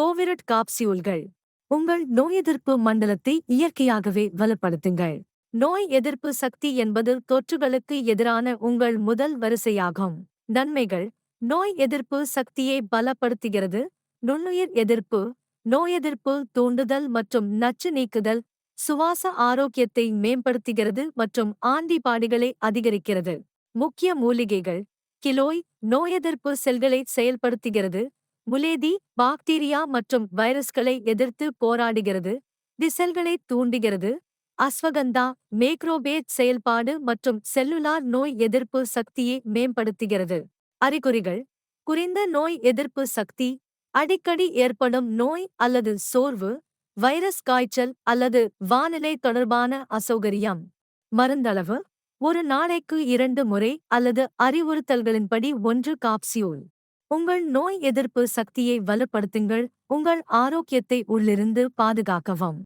கோவிரட் காப்சியூல்கள். உங்கள் நோய் எதிர்ப்பு மண்டலத்தை இயற்கையாகவே வலுப்படுத்துங்கள். நோய் எதிர்ப்பு சக்தி என்பது தொற்றுகளுக்கு எதிரான உங்கள் முதல் வரிசையாகும். நன்மைகள். நோய் எதிர்ப்பு சக்தியை பலப்படுத்துகிறது. நுண்ணுயிர் எதிர்ப்பு. நோய் எதிர்ப்பு தூண்டுதல் மற்றும் நச்சு நீக்குதல். சுவாச ஆரோக்கியத்தை மேம்படுத்துகிறது மற்றும் ஆண்டிபாடிகளை அதிகரிக்கிறது. முக்கிய மூலிகைகள். கிலோய் நோயெதிர்ப்பு செல்களை செயல்படுத்துகிறது. முலேதி பாக்டீரியா மற்றும் வைரஸ்களை எதிர்த்து போராடுகிறது திசல்களை தூண்டுகிறது அஸ்வகந்தா மேக்ரோபேட் செயல்பாடு மற்றும் செல்லுலார் நோய் எதிர்ப்பு சக்தியை மேம்படுத்துகிறது. அறிகுறிகள் குறைந்த நோய் எதிர்ப்பு சக்தி அடிக்கடி ஏற்படும் நோய் அல்லது சோர்வு வைரஸ் காய்ச்சல் அல்லது வானிலை தொடர்பான அசௌகரியம். மருந்தளவு ஒரு நாளைக்கு இரண்டு முறை அல்லது அறிவுறுத்தல்களின்படி ஒன்று காப்சியூல். உங்கள் நோய் எதிர்ப்பு சக்தியை வலுப்படுத்துங்கள். உங்கள் ஆரோக்கியத்தை உள்ளிருந்து பாதுகாக்கவும்.